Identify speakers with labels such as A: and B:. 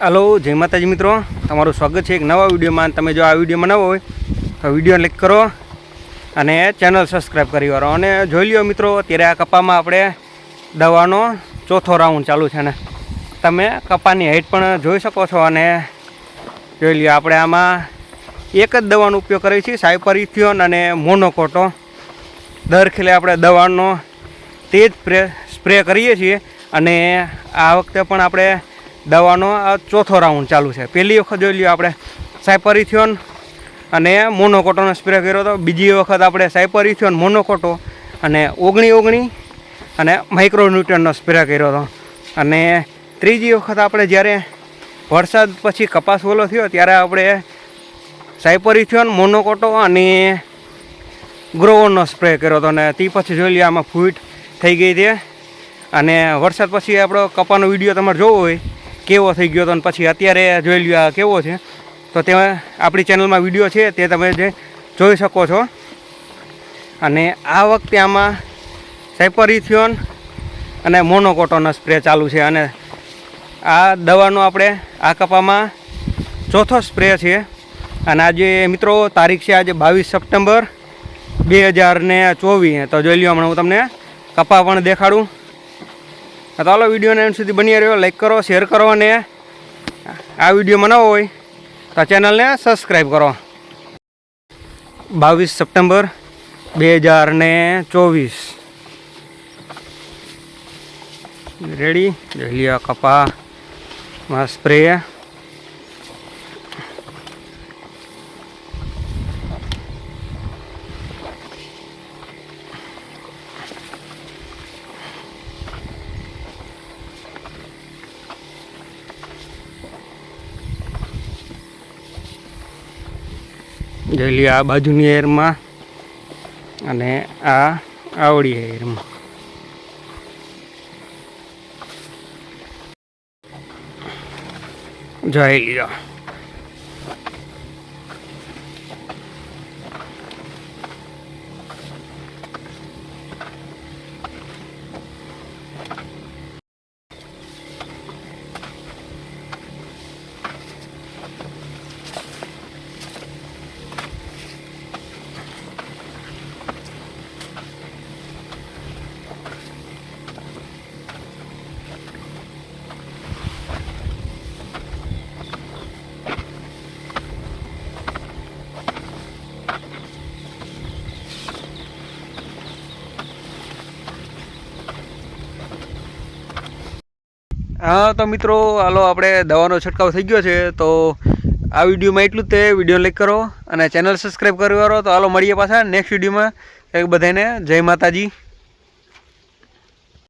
A: હાલો, જય માતાજી મિત્રો. તમારું સ્વાગત છે એક નવા વિડીયોમાં. તમે જો આ વિડીયોમાં નવો હોય, તો વીડિયો લાઈક કરો અને ચેનલ સબસ્ક્રાઈબ કરી વાળો. અને જોઈ લ્યો મિત્રો, અત્યારે આ કપામાં આપણે દવાનો ચોથો રાઉન્ડ ચાલુ છે ને. તમે કપાની હાઈટ પણ જોઈ શકો છો અને જોઈ લ્યો, આપણે આમાં એક જ દવાનો ઉપયોગ કરીએ છીએ, સાયપરિથિયોન અને મોનોકોટો. દર ખેલે આપણે દવાનો તે જ સ્પ્રે કરીએ છીએ. અને આ વખતે પણ આપણે દવાનો આ ચોથો રાઉન્ડ ચાલુ છે. પહેલી વખત જોઈ લ્યો આપણે સાયપરિથિયોન અને મોનોકોટોનો સ્પ્રે કર્યો હતો બીજી વખત આપણે સાયપરિથિયોન મોનોકોટો, અને ઓગણી ઓગણી, અને માઇક્રોન્યુટ્રનનો સ્પ્રે કર્યો હતો. અને ત્રીજી વખત આપણે જ્યારે વરસાદ પછી કપાસ ઓલો થયો ત્યારે આપણે સાયપરિથિયોન મોનોકોટો અને ગ્રોવરનો સ્પ્રે કર્યો હતો. અને તે પછી જોઈ લઈએ આમાં ફૂટ થઈ ગઈ છે. અને વરસાદ પછી આપણો કપાનો વીડિયો તમારે જોવો હોય કેવો થઈ ગયો હતો અને પછી અત્યારે જોઈ લ્યો આ કેવો છે. તો તે આપણી ચેનલમાં વીડિયો છે તે તમે જે જોઈ શકો છો. અને આ વખતે આમાં સાયપરિથિયોન અને મોનોકોટોનો સ્પ્રે ચાલુ છે અને આ દવાનો આપણે આ કપામાં ચોથો સ્પ્રે છે. અને આજે મિત્રો તારીખ છે આજે બાવીસ સપ્ટેમ્બર બે હજાર ને ચોવીસ. તો જોઈ લ્યો હમણાં હું તમને કપા પણ દેખાડું. ચાલો વિડીયોને એમ સુધી બની રહ્યો. લાઈક કરો શેર કરો અને આ વીડિયો મનાવો હોય તો ચેનલને સબસ્ક્રાઈબ કરો. બાવીસ સપ્ટેમ્બર બે હજાર ને ચોવીસ. રેડી જોઈ લ્યો કપામાં સ્પ્રે જોઈ લ્યો આ બાજુની એરમાં અને આ આવડી એરમાં. જોઈ લ્યો. હા, તો મિત્રો, હાલો આપણે દવાનો છંટકાવ થઈ ગયો છે. તો આ વિડીયોમાં એટલું જ તે. વીડિયો લાઈક કરો અને ચેનલ સબસ્ક્રાઈબ કરી કરો તો હાલો મળીએ પાછા નેક્સ્ટ વિડીયોમાં. બધાને જય માતાજી.